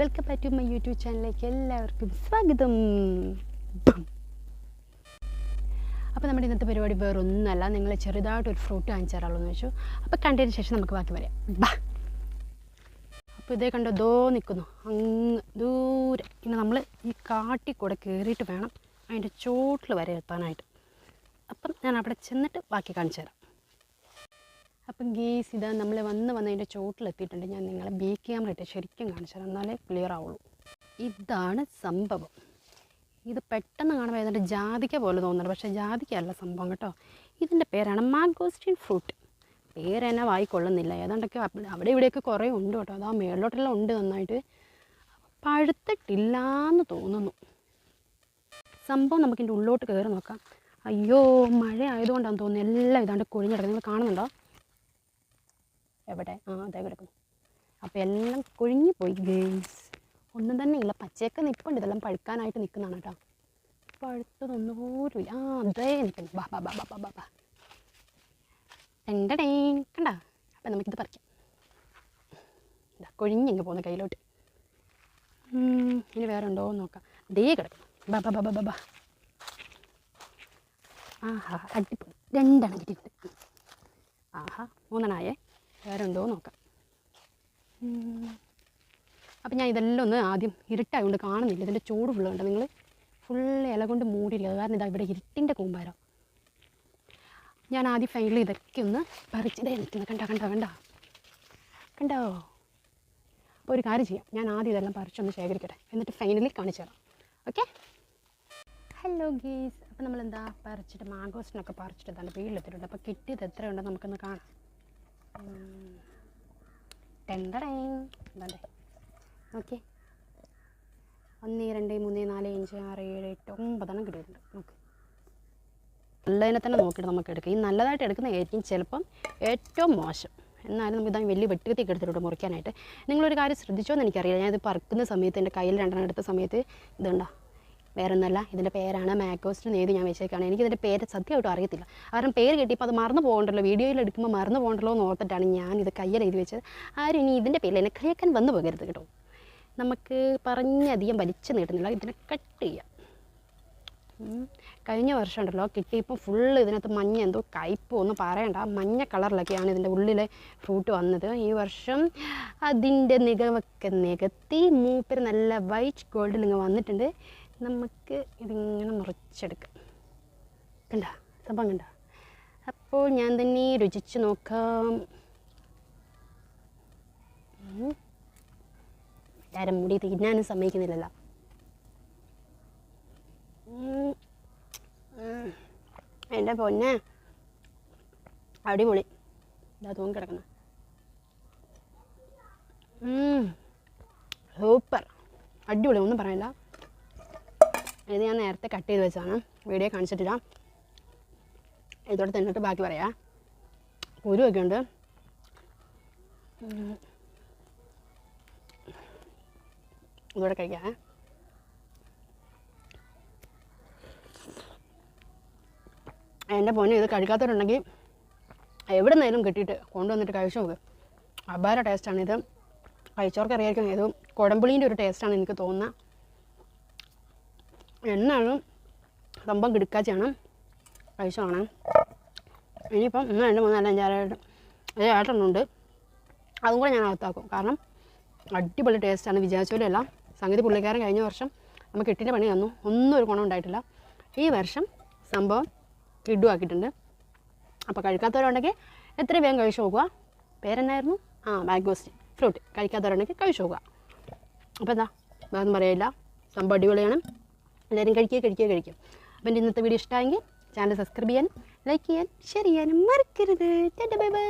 Welcome back to my YouTube ചാനലിലേക്ക് എല്ലാവർക്കും സ്വാഗതം. അപ്പോൾ നമ്മുടെ ഇന്നത്തെ പരിപാടി വേറൊന്നുമല്ല. നിങ്ങൾ ചെറുതായിട്ടൊരു ഫ്രൂട്ട് കാണിച്ചു തരാമല്ലോ എന്ന് വെച്ചു. അപ്പോൾ കണ്ടതിന് ശേഷം നമുക്ക് ബാക്കി പറയാം ബാ. അപ്പോൾ ഇതേ കണ്ടോ ദോ നിൽക്കുന്നു അങ്ങ് ദൂരെ. ഇന്ന് നമ്മൾ ഈ കാട്ടിക്കൂടെ കയറിയിട്ട് വേണം അതിന്റെ ചോട്ടിൽ വരെ എത്താനായിട്ട്. അപ്പം ഞാൻ അവിടെ ചെന്നിട്ട് ബാക്കി കാണിച്ചു തരാം അപ്പം ഗേസ് ഇതാ നമ്മൾ വന്ന് വന്ന് അതിന്റെ ചോട്ടിലെത്തിയിട്ടുണ്ട് ഞാൻ നിങ്ങളെ ബി ക്യാമറ ഇട്ട് ശരിക്കും കാണിച്ചു തരാം എന്നാലേ ക്ലിയർ ആവുള്ളൂ. ഇതാണ് സംഭവം. ഇത് പെട്ടെന്ന് കാണുമ്പോൾ ഏതാണ്ട് ജാതിക്ക പോലെ തോന്നുന്നുണ്ട്. പക്ഷേ ജാതിക്കല്ല സംഭവം കേട്ടോ. ഇതിന്റെ പേരാണ് മാഗോസ്റ്റിൻ ഫ്രൂട്ട്. പേരെന്നെ വായിക്കൊള്ളുന്നില്ല. ഏതാണ്ടൊക്കെ അവിടെ ഇവിടെയൊക്കെ കുറേ ഉണ്ട് കേട്ടോ. അതാ മേളിലോട്ടെല്ലാം ഉണ്ട് നന്നായിട്ട്. പഴുത്തിട്ടില്ലാന്ന് തോന്നുന്നു. സംഭവം നമുക്കിന്റെ ഉള്ളോട്ട് കയറി നോക്കാം. അയ്യോ മഴ ആയതുകൊണ്ടാണെന്ന് തോന്നുന്നു. എല്ലാം ഇതാണ്ട് കൊഴിഞ്ഞിടക്കുന്നത് നിങ്ങൾ കാണുന്നുണ്ടോ? എവിടെ? ആ അതേ കിടക്കുന്നു. അപ്പോൾ എല്ലാം കുഴുങ്ങിപ്പോയി ഗെയിംസ് ഒന്നും തന്നെ ഇല്ല പച്ചയൊക്കെ നിൽപ്പുണ്ട് ഇതെല്ലാം പഴുക്കാനായിട്ട് നിൽക്കുന്നതാണ് കേട്ടോ. പഴുത്തതൊന്നും ഇല്ല. ആ അതേ നിൽക്കുന്നു ബാ ബാ ബാ ബാ ബാ ബാ ടെണ്ടടേ കണ്ട? അപ്പം നമുക്കിത് പറിക്കാം. ഇതാ കൊഴിഞ്ഞിങ്ങ് പോകുന്ന കയ്യിലോട്ട്. ഇനി വേറെ ഉണ്ടോ എന്ന് നോക്കാം. ദേ കിടക്കുന്നു. ബാ ബാ ബാ ബാ ബാ ആഹാ അടിപൊളി. രണ്ടെണ്ണം കിട്ടിയിട്ടുണ്ട്. ആഹാ മൂന്നെണ്ണായേ. വേറെ നോക്കാം. അപ്പം ഞാൻ ഇതെല്ലാം ഒന്ന് ആദ്യം ഇരുട്ടായതുകൊണ്ട് കാണുന്നില്ല. ഇതിന്റെ ചൂട് ഫുള്ള് കണ്ടോ നിങ്ങൾ ഫുൾ ഇല കൊണ്ട് മൂടിയില്ല. കാരണം ഇതാ ഇവിടെ ഇരുട്ടിന്റെ കൂമ്പാരം. ഞാൻ ആദ്യം ഫൈനൽ ഇതൊക്കെ ഒന്ന് പറിച്ചിതേ നിൽക്കുന്നത് കണ്ടോ കണ്ടോ കണ്ടോ? കണ്ടോ? അപ്പോൾ ഒരു കാര്യം ചെയ്യാം. ഞാൻ ആദ്യം ഇതെല്ലാം പറിച്ചൊന്ന് ശേഖരിക്കട്ടെ. എന്നിട്ട് ഫൈനലി കാണിച്ചു തരാം. ഓക്കെ? ഹലോ ഗീസ് അപ്പോൾ നമ്മളെന്താ? പറിച്ചിട്ട് മാഗോസിനൊക്കെ പറിച്ചിട്ട് തന്നെ വീട്ടിലെത്തിയിട്ടുണ്ട് അപ്പോൾ കിട്ടിയത് എത്രയുണ്ടെന്ന് നമുക്കൊന്ന് കാണാം. ടെണ്ടടേ എന്താണ്ടേ ഓക്കെ ഒന്ന് രണ്ട് മൂന്ന് നാല് അഞ്ച് ആറ് ഏഴ് എട്ട് ഒമ്പതെണ്ണം കിട്ടിയിട്ടുണ്ട്. നോക്ക്. നല്ലതിനെ തന്നെ നോക്കിയിട്ട് നമുക്ക് എടുക്കാം. ഈ നല്ലതായിട്ട് എടുക്കുന്ന എടുക്കുന്നതായിരിക്കും ചിലപ്പം ഏറ്റവും മോശം. എന്നാലും നമുക്ക് ഇതാ വലിയ വെട്ടുകത്തിയൊക്കെ എടുത്തിട്ടുണ്ട് മുറിക്കാനായിട്ട്. നിങ്ങളൊരു കാര്യം ശ്രദ്ധിച്ചോ എന്ന് എനിക്കറിയില്ല. ഞാനിത് പറക്കുന്ന സമയത്ത് എന്റെ കയ്യിൽ രണ്ടെണ്ണം എടുത്ത സമയത്ത് ഇതുണ്ടോ? വേറെ ഒന്നല്ല ഇതിന്റെ പേരാണ് മാക്കോസ്റ്റ് നേതി ഞാൻ വെച്ചേക്കാണ്. എനിക്കിതിന്റെ പേര് സത്യമായിട്ടും അറിയത്തില്ല. കാരണം പേര് കിട്ടിയപ്പോൾ അത് മറന്നു പോകണ്ടല്ലോ. വീഡിയോയിൽ എടുക്കുമ്പോൾ മറന്നു പോകണ്ടല്ലോ എന്ന് ഓർത്തിട്ടാണ് ഞാൻ ഇത് കയ്യിൽ എഴുതി വെച്ചത്. ആരും ഇനി ഇതിന്റെ പേരിൽ എന്നെ കളിയാക്കാൻ വന്നു പോകരുത് കേട്ടോ. നമുക്ക് പറഞ്ഞധികം വലിച്ചു നീട്ടുന്നില്ല. ഇതിനെ കട്ട് ചെയ്യാം. കഴിഞ്ഞ വർഷം ഉണ്ടല്ലോ കിട്ടിയപ്പോൾ ഫുള്ള് ഇതിനകത്ത് മഞ്ഞ എന്തോ കയ്പോ ഒന്നും പറയണ്ട. മഞ്ഞ കളറിലൊക്കെയാണ് ഇതിന്റെ ഉള്ളിലെ ഫ്രൂട്ട് വന്നത്. ഈ വർഷം അതിന്റെ നികവൊക്കെ നികത്തി മൂപ്പര് നല്ല വൈറ്റ് ഗോൾഡിൽ ഇങ്ങ് വന്നിട്ടുണ്ട്. നമുക്ക് ഇതിങ്ങനെ മുറിച്ചെടുക്കാം. കണ്ട? സംഭവം കണ്ട? അപ്പോൾ ഞാൻ തന്നെ രുചിച്ച് നോക്കാം. എല്ലാവരും മുടി തിന്നാനും സമ്മതിക്കുന്നില്ലല്ലോ. എന്റെ പൊന്നെ. അടിപൊളി. ഇതാ തൂങ്ങി കിടക്കണം സൂപ്പർ. അടിപൊളി ഒന്നും പറയില്ല ഇത് ഞാൻ നേരത്തെ കട്ട് ചെയ്ത് വെച്ചതാണ്. വീഡിയോ കാണിച്ചിട്ടില്ല. ഇതോടെ തിന്നിട്ട് ബാക്കി പറയാം. കുരുവൊക്കെ ഉണ്ട്. ഇതോടെ കഴിക്കാം. എന്റെ പൊന്നെ ഇത് കഴിക്കാത്തവരുണ്ടെങ്കിൽ എവിടെ നിന്നായാലും കിട്ടിയിട്ട് കൊണ്ടുവന്നിട്ട് കഴിച്ചു നോക്ക്. അപാര ടേസ്റ്റാണ് ഇത്. കഴിച്ചവർക്ക് അറിയായിരിക്കും ഇത്. കുടമ്പുളീന്റെ ഒരു ടേസ്റ്റാണ് എനിക്ക് തോന്നുന്നത്. എന്നാണ് സംഭവം കിടക്കാച്ചാണ് വേണം ഇനിയിപ്പം ഒന്ന് രണ്ട് മൂന്ന് നാല് അഞ്ചാറായിട്ട് ഒരു ഏട്ടെണ്ണമുണ്ട് അതും കൂടെ ഞാൻ അകത്താക്കും. കാരണം അടിപൊളി ടേസ്റ്റാണ്. വിചാരിച്ച സംഗീത പുള്ളിക്കാരൻ കഴിഞ്ഞ വർഷം നമുക്ക് എട്ടിന്റെ പണി തന്നു. ഒന്നും ഒരു ഗുണം ഉണ്ടായിട്ടില്ല. ഈ വർഷം സംഭവം കിഡുവാക്കിയിട്ടുണ്ട് അപ്പോൾ കഴിക്കാത്തവരുണ്ടെങ്കിൽ എത്ര വേഗം കഴിച്ചു നോക്കുക. പേരെന്നായിരുന്നു? ആ മാംഗോസ്റ്റ് ഫ്രൂട്ട്. കഴിക്കാത്തവരുണ്ടെങ്കിൽ കഴിച്ചു നോക്കുക. അപ്പോൾ എന്താ? വേറൊന്നും പറയില്ല സംഭവം അടിപൊളിയാണ്. എല്ലാവരും കഴിക്കുക കഴിക്കുക കഴിക്കും അപ്പം എന്റെ ഇന്നത്തെ വീഡിയോ ഇഷ്ടമായെങ്കിൽ ചാനൽ സബ്സ്ക്രൈബ് ചെയ്യാനും ലൈക്ക് ചെയ്യാനും ഷെയർ ചെയ്യാനും മറക്കരുത്. Bye bye